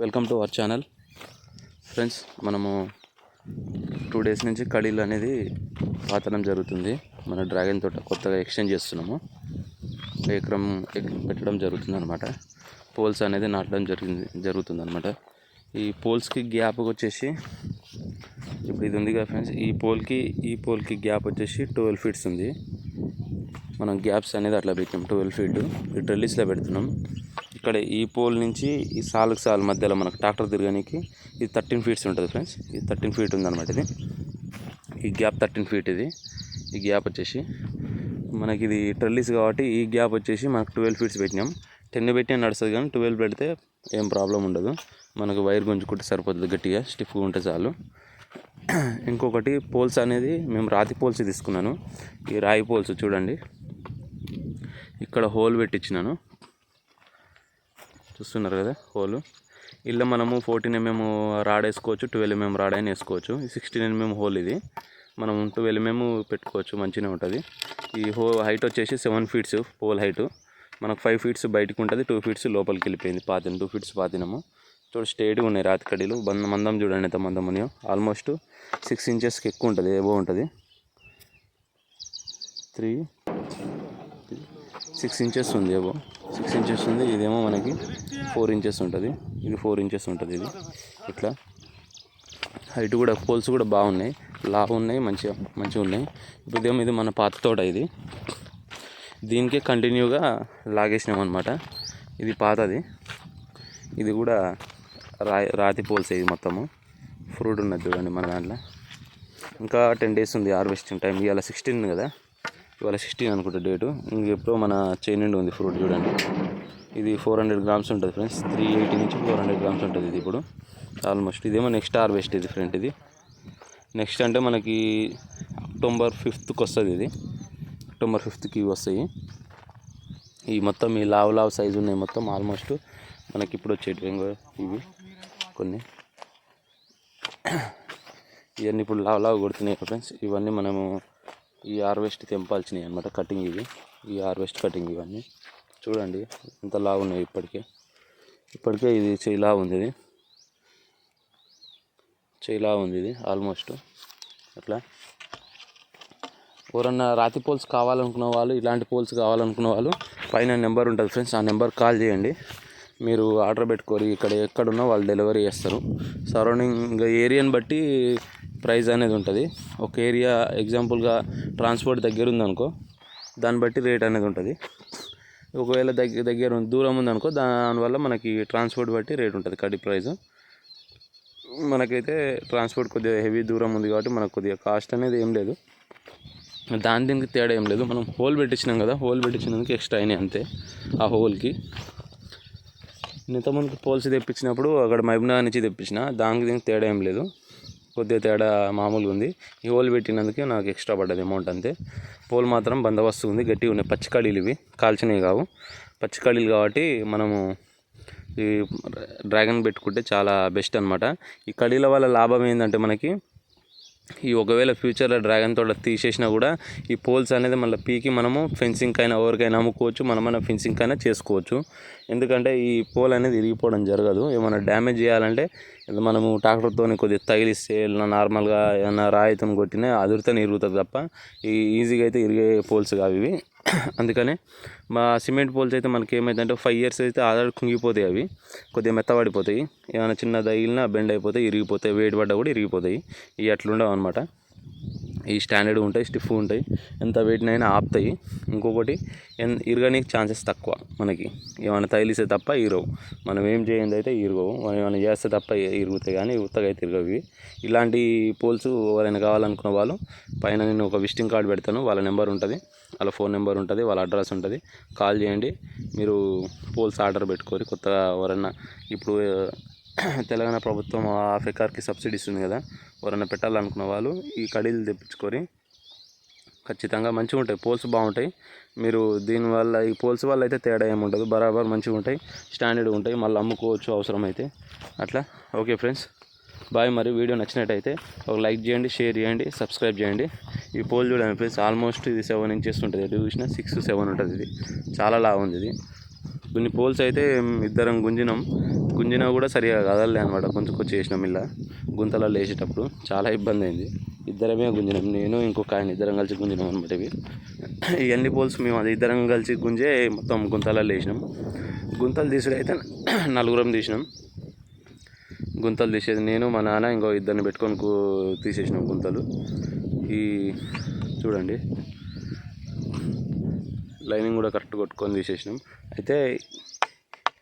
Welcome to our channel. Friends మనము two days నుంచి కడీలు అనేది పాతడం జరుగుతుంది. మన డ్రాగన్ తోట కొత్తగా ఎక్స్చేంజ్ చేస్తున్నాము. ఎకరం పెట్టడం జరుగుతుంది అనమాట పోల్స్ అనేది నాటడం జరిగింది జరుగుతుంది అనమాట ఈ పోల్స్కి గ్యాప్ వచ్చేసి ఇప్పుడు ఇది ఉంది కదా ఫ్రెండ్స్ ఈ పోల్కి ఈ పోల్కి గ్యాప్ వచ్చేసి ట్వెల్వ్ ఫీట్స్ ఉంది. మనం గ్యాప్స్ అనేది అట్లా పెట్టాం ట్వెల్వ్ ఫీట్. ఈ పెడుతున్నాం. ఇక్కడ ఈ పోల్ నుంచి ఈ సాలుకు సాల్ మధ్యలో మనకు ట్రాక్టర్ తిరగడానికి ఇది థర్టీన్ ఫీట్స్ ఉంటుంది ఫ్రెండ్స్. ఇది థర్టీన్ ఫీట్ ఉందన్నమాట ఇది. ఈ గ్యాప్ థర్టీన్ ఫీట్ ఇది. ఈ గ్యాప్ వచ్చేసి మనకి ఇది ట్రెల్లిస్ కాబట్టి ఈ గ్యాప్ వచ్చేసి మనకు ట్వెల్వ్ ఫీట్స్ పెట్టినాం. టెన్ పెట్టినా నడుస్తుంది కానీ ట్వెల్వ్ పెడితే ఏం ప్రాబ్లం ఉండదు. మనకు వైర్ గుంజుకుంటే సరిపోతుంది గట్టిగా స్టిఫ్గా ఉంటే చాలు. ఇంకొకటి పోల్స్ అనేది మేము రాతి పోల్స్ తీసుకున్నాను. ఈ రాయి పోల్స్ చూడండి. ఇక్కడ హోల్ పెట్టించినాను. చూస్తున్నారు కదా హోల్. ఇలా మనము ఫోర్టీన్ ఎంఎం రాడ్ వేసుకోవచ్చు ట్వెల్వ్ ఎంఎం రాడ్ అయినా వేసుకోవచ్చు. సిక్స్టీన్ ఎంఎం హోల్ ఇది. మనం ట్వెల్వ్ ఎంఎం పెట్టుకోవచ్చు మంచిగా ఉంటుంది. ఈ హో హైట్ వచ్చేసి సెవెన్ ఫీట్స్ పోల్ హైట్. మనకు ఫైవ్ ఫీట్స్ బయటకు ఉంటుంది టూ ఫీట్స్ లోపలికి వెళ్ళిపోయింది పాతిన టూ ఫీట్స్ పాతినము. చూడు స్టేట్గా ఉన్నాయి రాతి కడీలు బంద మందం చూడండి ఎంత మందం ఉన్నాయో. ఆల్మోస్ట్ సిక్స్ ఇంచెస్కి ఎక్కువ ఉంటుంది ఏవో ఉంటుంది. త్రీ సిక్స్ ఇంచెస్ ఉంది ఏవో సిక్స్ ఇంచెస్ ఉంది ఇదేమో మనకి ఫోర్ ఇంచెస్ ఉంటుంది. ఇది ఫోర్ ఇంచెస్ ఉంటుంది ఇది. ఇట్లా. హైట్ కూడా పోల్స్ కూడా బాగున్నాయి. లావు ఉన్నాయి మంచిగా మంచిగా ఉన్నాయి. ఇప్పుడు ఇదేమో ఇది మన పాత తోట ఇది. దీనికే కంటిన్యూగా లాగేసినాం అనమాట ఇది పాతది. ఇది కూడా రా రాతి పోల్స్ ఇది మొత్తము. ఫ్రూట్ ఉన్నది చూడండి మన దాంట్లో. ఇంకా టెన్ డేస్ ఉంది హార్వెస్టింగ్ టైం. ఇవాళ సిక్స్టీన్ కదా. ఇవాళ సిక్స్టీన్ అనుకుంటా డేటు ఇంక ఎప్పుడో మన చైన్ నుండి ఉంది ఫ్రూట్ చూడండి. ఇది ఫోర్ హండ్రెడ్ గ్రామ్స్ ఉంటుంది ఫ్రెండ్స్ త్రీ ఎయిటీ నుంచి ఫోర్ హండ్రెడ్ గ్రామ్స్ ఉంటుంది ఇది ఇప్పుడు. ఆల్మోస్ట్ ఇదేమో నెక్స్ట్ హార్వెస్ట్ ఇది ఫ్రెండ్ ఇది. నెక్స్ట్ అంటే మనకి అక్టోబర్ ఫిఫ్త్కి వస్తుంది ఇది. అక్టోబర్ ఫిఫ్త్కి వస్తాయి. ఈ మొత్తం ఈ లావ్ లావ్ సైజు ఉన్నాయి మొత్తం. ఆల్మోస్ట్ మనకి ఇప్పుడు వచ్చేటివి ఇవి కొన్ని. ఇవన్నీ ఇప్పుడు లావ్ లావ్ కొడుతున్నాయి ఫ్రెండ్స్ ఇవన్నీ మనము ఈ హార్వెస్ట్ తెంపాల్సినవి అనమాట కటింగ్ ఇవి. ఈ హార్వెస్ట్ కటింగ్ ఇవన్నీ. చూడండి ఇంత లావు ఉన్నాయి ఇప్పటికే. ఇప్పటికే ఇది చేయి ఉంది ఇది. చేయిలా ఉంది ఇది ఆల్మోస్ట్ అట్లా. ఎవరన్నా రాతి పోల్స్ కావాలనుకున్న వాళ్ళు ఇలాంటి పోల్స్ కావాలనుకున్న వాళ్ళు పైన నెంబర్ ఉంటుంది ఫ్రెండ్స్ ఆ నెంబర్ కాల్ చేయండి. మీరు ఆర్డర్ పెట్టుకోరి ఇక్కడ ఎక్కడున్నా వాళ్ళు డెలివరీ చేస్తారు. సరౌండింగ్ ఇంకా ఏరియాని బట్టి ప్రైస్ అనేది ఉంటుంది. ఒక ఏరియా ఎగ్జాంపుల్గా ట్రాన్స్పోర్ట్ దగ్గర ఉందనుకో దాన్ని బట్టి రేట్ అనేది ఉంటుంది. ఒకవేళ దగ్గర దగ్గర ఉంది- దూరం ఉందనుకో దానివల్ల మనకి ట్రాన్స్పోర్ట్ బట్టి రేట్ ఉంటుంది కడి ప్రైస్ మనకైతే ట్రాన్స్పోర్ట్ కొద్దిగా హెవీ దూరం ఉంది కాబట్టి మనకు కొద్దిగా కాస్ట్ అనేది ఏం లేదు. దాని దీనికి తేడా ఏం లేదు. మనం హోల్ పెట్టించినాం కదా హోల్ పెట్టించినందుకు ఎక్స్ట్రా అయినాయి అంతే ఆ హోల్కి ఇంతకుముందు పోల్స్ తెప్పించినప్పుడు అక్కడ మహబూబ్నగర్ నుంచి తెప్పించిన దానికి దీనికి తేడా ఏం లేదు. కొద్దిగా తేడా మామూలుగా ఉంది. ఈ హోల్ పెట్టినందుకే నాకు ఎక్స్ట్రా పడ్డది అమౌంట్ అంతే. పోల్ మాత్రం బందోబస్తు ఉంది. గట్టిగా ఉన్నాయి. పచ్చికాళీలు ఇవి. కాల్చినవి కావు. పచ్చికాళీలు కాబట్టి మనము ఈ డ్రాగన్ పెట్టుకుంటే చాలా బెస్ట్ అనమాట ఈ కడీల వల్ల లాభం ఏంటంటే మనకి ఈ ఒకవేళ ఫ్యూచర్లో డ్రాగన్ తోట తీసేసినా కూడా ఈ పోల్స్ అనేది మళ్ళీ పీకి మనము ఫెన్సింగ్ అయినా ఎవరికైనా అమ్ముకోవచ్చు. మనమైనా ఫెన్సింగ్ అయినా చేసుకోవచ్చు. ఎందుకంటే ఈ పోల్ అనేది ఇరిగిపోవడం జరగదు. ఏమైనా డ్యామేజ్ చేయాలంటే మనము ట్రాక్టర్తో కొద్దిగా తగిలిస్తే నార్మల్గా ఏమైనా రాయితో కొట్టినా అదురుతోనే ఇరుగుతుంది తప్ప ఈ ఈజీగా అయితే ఇరిగే పోల్స్ కావు ఇవి. అందుకనే మా సిమెంట్ పోల్స్ అయితే మనకి ఏమైందంటే ఫైవ్ ఇయర్స్ అయితే ఆధార్ కుంగిపోతాయి అవి. కొద్దిగా మెత్తబడిపోతాయి. ఏమైనా చిన్న తగిలినా బెండ్ అయిపోతాయి ఇరిగిపోతాయి. వేడి పడ్డా కూడా ఇరిగిపోతాయి. ఇవి అట్లుండవు అనమాట ఈ స్టాండర్డ్ ఉంటాయి స్టిఫ్ ఉంటాయి. ఎంత వెయిట్నైనా ఆపుతాయి. ఇంకొకటి ఎన్ ఇరగడానికి ఛాన్సెస్ తక్కువ మనకి. ఏమైనా తగిలిస్తే తప్ప ఇరవు. మనం ఏం చేయండి అయితే ఇరగవు. మనం ఏమైనా చేస్తే తప్ప ఇరుగుతాయి కానీ ఉత్తగా అయితే ఇరగవి ఇలాంటి పోల్స్ ఎవరైనా కావాలనుకున్న వాళ్ళు పైన నేను ఒక విజిటింగ్ కార్డ్ పెడతాను. వాళ్ళ నెంబర్ ఉంటుంది. వాళ్ళ ఫోన్ నెంబర్ ఉంటుంది. వాళ్ళ అడ్రస్ ఉంటుంది. కాల్ చేయండి. మీరు పోల్స్ ఆర్డర్ పెట్టుకోరు కొత్తగా ఎవరైనా ఇప్పుడు తెలంగాణ ప్రభుత్వం హాఫ్ సబ్సిడీ ఇస్తుంది కదా ఎవరైనా పెట్టాలనుకున్న వాళ్ళు ఈ కడీలు తెప్పించుకొని ఖచ్చితంగా మంచిగా ఉంటాయి. పోల్స్ బాగుంటాయి. మీరు దీనివల్ల ఈ పోల్స్ వల్ల అయితే తేడా ఏముండదు బరాబర్ మంచిగా ఉంటాయి. స్టాండర్డ్ ఉంటాయి. మళ్ళీ అమ్ముకోవచ్చు అవసరమైతే. అట్లా. Okay friends. బాయ్. మరి వీడియో నచ్చినట్టయితే ఒక లైక్ చేయండి షేర్ చేయండి సబ్స్క్రైబ్ చేయండి. ఈ పోల్ చూడండి ఫ్రెండ్స్. ఆల్మోస్ట్ ఇది సెవెన్ ఇంచెస్ ఉంటుంది. ఎటు చూసినా సిక్స్ సెవెన్ ఉంటుంది ఇది. చాలా లాగా ఉంది ఇది. కొన్ని పోల్స్ అయితే ఇద్దరం గుంజినాం. గుంజినా కూడా సరిగా కదలలే అనమాట కొంచెం కొంచెం ఇలా. గుంతలలో వేసేటప్పుడు చాలా ఇబ్బంది అయింది. ఇద్దరమే గుంజినాం. నేను ఇంకొక ఆయన ఇద్దరం కలిసి గుంజినాం అనమాట ఇవి. ఈ అన్ని పోల్స్ మేము అది ఇద్దరం కలిసి గుంజే మొత్తం గుంతలలో వేసినాం గుంతలు తీసుడు అయితే నలుగురం తీసినాం. గుంతలు తీసేది నేను మా నాన్న ఇంకో ఇద్దరిని పెట్టుకొని తీసేసినాం గుంతలు. ఈ చూడండి. లైనింగ్ కూడా కరెక్ట్ కొట్టుకొని తీసేసినాం. అయితే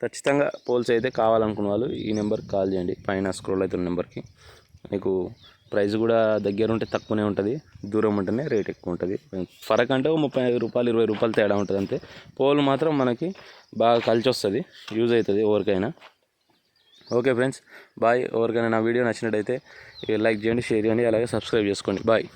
ఖచ్చితంగా పోల్స్ అయితే కావాలనుకున్న వాళ్ళు ఈ నెంబర్కి కాల్ చేయండి. పైన స్క్రోల్ అవుతున్న నెంబర్కి మీకు ప్రైస్ కూడా దగ్గర ఉంటే తక్కువనే ఉంటుంది దూరం ఉంటేనే రేట్ ఎక్కువ ఉంటుంది. ఫరక్ అంటే ముప్పై ఐదు రూపాయలు ఇరవై రూపాయలు తేడా ఉంటుంది అంతే. పోల్ మాత్రం మనకి బాగా కలిసి వస్తుంది యూజ్ అవుతుంది ఎవరికైనా. ఓకే ఫ్రెండ్స్ బాయ్ ఎవరికైనా నా వీడియో నచ్చినట్టయితే లైక్ చేయండి షేర్ చేయండి అలాగే సబ్స్క్రైబ్ చేసుకోండి. బాయ్